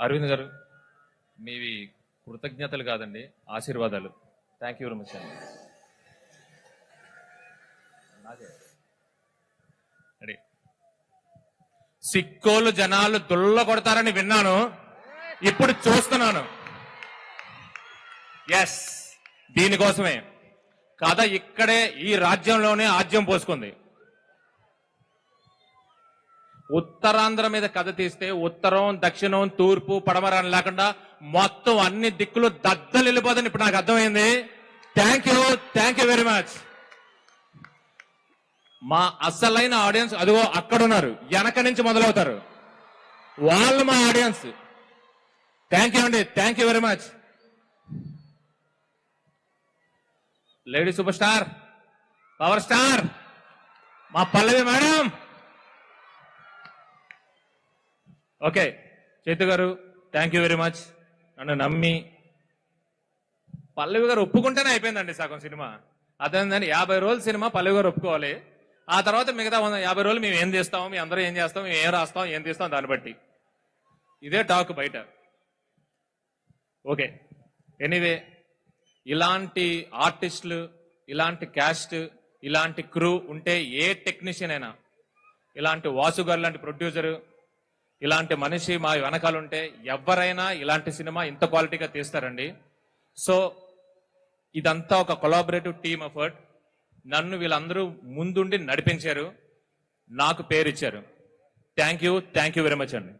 అరవింద్ గారు మీవి కృతజ్ఞతలు కాదండి ఆశీర్వాదాలు. థ్యాంక్ యూ వెరీ మచ్ అండి అడి సిక్కోలు జనాలు దుల్ల కొడతారని విన్నాను ఇప్పుడు చూస్తున్నాను. ఎస్ దీనికోసమే. కథ ఇక్కడే ఈ రాజ్యంలోనే ఆజ్యం పోసుకుంది. ఉత్తరాంధ్ర మీద కథ తీస్తే ఉత్తరం దక్షిణం తూర్పు పడమర అని లేకుండా మొత్తం అన్ని దిక్కులు దద్దలు వెళ్ళిపోదని ఇప్పుడు నాకు అర్థమైంది. Thank you thank you very much మా అసలైన ఆడియన్స్ అదిగో అక్కడ ఉన్నారు వెనక నుంచి మొదలవుతారు. వాళ్ళు మా ఆడియన్స్. థ్యాంక్ యూ అండి. Thank you very much lady super star power star మా పల్లవి మేడం. ఓకే. చేతు గారు థ్యాంక్ యూ వెరీ మచ్ నన్ను నమ్మి. పల్లవి గారు ఒప్పుకుంటేనే అయిపోయిందండి సగం సినిమా. అదేందండి యాభై రోజుల సినిమా పల్లవి గారు ఒప్పుకోవాలి. ఆ తర్వాత మిగతా వంద యాభై రోజులు మేము ఏం చేస్తాం మీ అందరూ ఏం చేస్తాం మేము ఏం రాస్తాం ఏం తీస్తాం దాన్ని బట్టి. ఇదే టాక్ బయట. ఓకే. ఎనీవే ఇలాంటి ఆర్టిస్టులు ఇలాంటి క్యాస్ట్ ఇలాంటి క్రూ ఉంటే ఏ టెక్నీషియన్ అయినా ఇలాంటి వాసు గారు లాంటి ప్రొడ్యూసర్ ఇలాంటి మనిషి మా వెనకాల ఉంటే ఎవరైనా ఇలాంటి సినిమా ఇంత క్వాలిటీగా తీస్తారండి. సో ఇదంతా ఒక కొలాబరేటివ్ టీమ్ ఎఫర్ట్ నన్ను వీళ్ళందరూ ముందుండి నడిపించారు. నాకు పేరు ఇచ్చారు thank you thank you very much అండి.